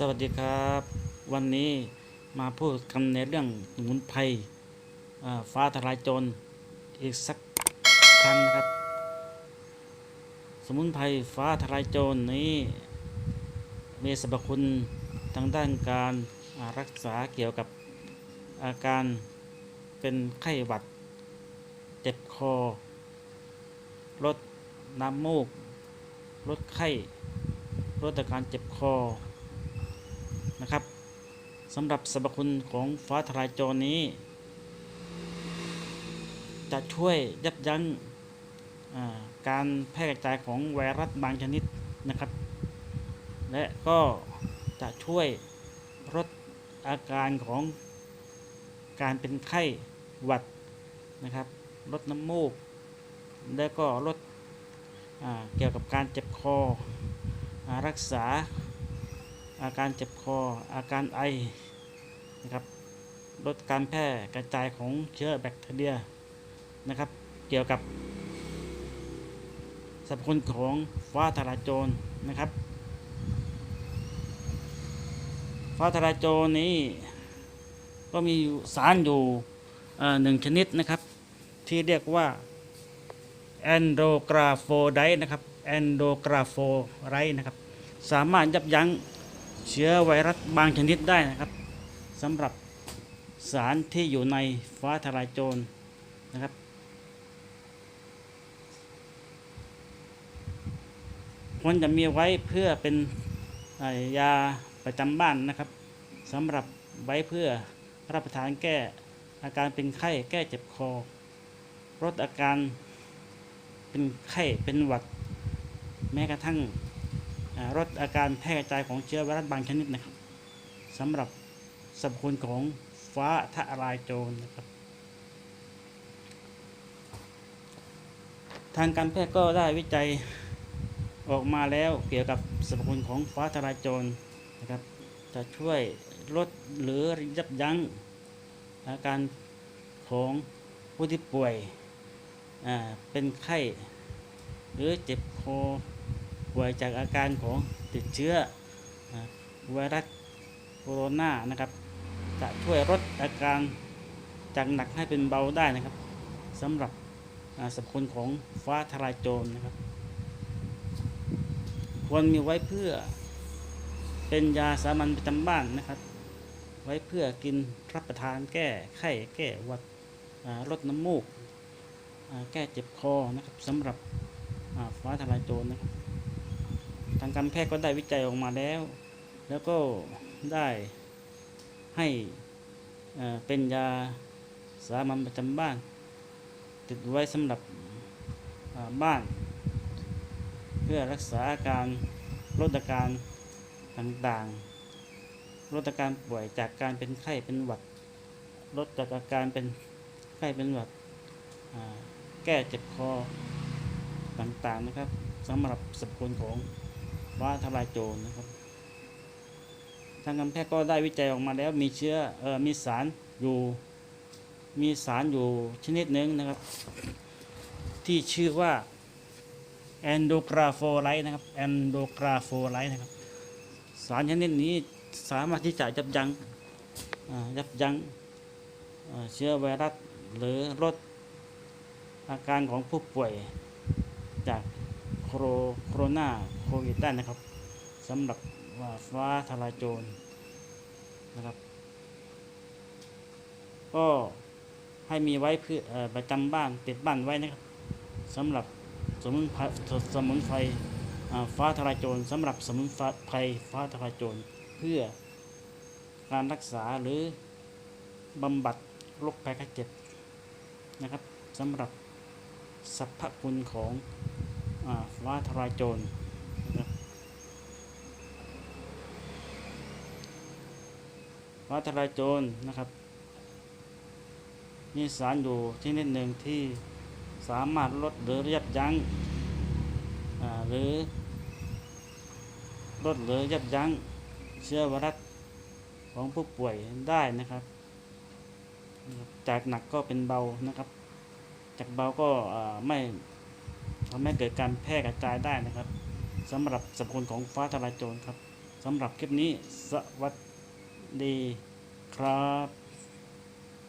สวัสดีครับ วันนี้มาพูดกันในเรื่องสมุนไพรฟ้าทลายโจรอีกสักครั้งนะครับ สมุนไพรฟ้าทลายโจรนี้มีสรรพคุณทางด้านการรักษาเกี่ยวกับอาการเป็นไข้หวัด เจ็บคอ ลดน้ำมูก ลดไข้ ลดอาการเจ็บคอ นะครับสำหรับสรรพคุณของฟ้าทลายโจรนี้ จะช่วยยับยั้งการแพร่กระจายของไวรัสบางชนิดนะครับ และก็จะช่วยลดอาการของการเป็นไข้หวัดนะครับลดน้ำมูก และก็ลดเกี่ยวกับการเจ็บคออรักษา อาการเจ็บคอ อาการไอนะครับ ลดการแพร่กระจายของเชื้อแบคทีเรียนะครับ เกี่ยวกับสรรพคุณของฟ้าทลายโจรนะครับฟ้าทลายโจรนี้ก็มีสารอยู่หนึ่งชนิดนะครับ ที่เรียกว่าแอนโดกราโฟไดนะครับแอนโดกราโฟไรนะครับ สามารถยับยั้ง เชื้อไวรัสบางชนิดได้นะครับสำหรับสารที่อยู่ในฟ้าทลายโจรนะครับ ควรจะมีไว้เพื่อเป็นยาประจำบ้านนะครับสำหรับไว้เพื่อรับประทานแก้อาการเป็นไข้แก้เจ็บคอลดอาการเป็นไข้เป็นหวัดแม้กระทั่ง ลดอาการแพร่กระจายของเชื้อไวรัสบางชนิดนะครับสำหรับสรรพคุณของฟ้าทะลายโจรนะครับ ทางการแพทย์ก็ได้วิจัยออกมาแล้วเกี่ยวกับสรรพคุณของฟ้าทะลายโจรนะครับ จะช่วยลดหรือยับยั้งอาการของผู้ที่ป่วยเป็นไข้ หรือเจ็บคอ ป่วยจากอาการของติดเชื้อไวรัสโคโรนานะครับ จะช่วยลดอาการจากหนักให้เป็นเบาได้นะครับสำหรับสรรพคุณของฟ้าทลายโจรนะครับ ควรมีไว้เพื่อเป็นยาสามัญประจำบ้านนะครับ ไว้เพื่อกินรับประทานแก้ไข้แก้หวัดลดน้ำมูก แก้เจ็บคอนะครับสำหรับฟ้าทลายโจรนะครับ ทางการแพทย์ก็ได้วิจัยออกมาแล้ว แล้วก็ได้ให้เป็นยาสามัญประจำบ้าน ติดไว้สำหรับบ้าน เพื่อรักษาอาการลดอาการต่างๆลดอาการป่วยจากการเป็นไข้เป็นหวัดลดจากอาการเป็นไข้เป็นหวัดแก้เจ็บคอต่างๆนะครับสำหรับสรรพคุณของ ฟ้าทลายโจรนะครับ ทางการแพทย์ก็ได้วิจัยออกมาแล้วมีเชื้อเออมีสารอยู่มีสารอยู่ชนิดหนึ่งนะครับ ที่ชื่อว่าแอนโดกราโฟไลนะครับแอนโดกราโฟไลนะครับ สารชนิดนี้สามารถที่จะยับยั้งยับยั้งเชื้อไวรัสหรือลดอาการของผู้ป่วยจาก โครโคโรนาโควิดได้นะครับสำหรับว่าฟ้าทลายโจรนะครับ ก็ให้มีไว้เพื่อประจำบ้านติดบ้านไว้นะครับสำหรับสมุนไพรสมุนไพรฟ้าทลายโจรสำหรับสมุนไพรฟ้าทลายโจรเพื่อการรักษาหรือบำบัดโรคภัยไข้เจ็บนะครับสำหรับสรรพคุณของ ฟ้าทลายโจรนะครับฟ้าทลายโจรนะครับมีสารอยู่ที่นิดหนึ่งที่สามารถลดหรือยับยั้งหรือลดหรือยับยั้งเชื้อไวรัสของผู้ป่วยได้นะครับ จากหนักก็เป็นเบานะครับ จากเบาก็ไม่ ทำให้เกิดการแพร่กระจายได้นะครับสำหรับสรรพคุณของฟ้าทลายโจรครับสำหรับคลิปนี้สวัสดีครับ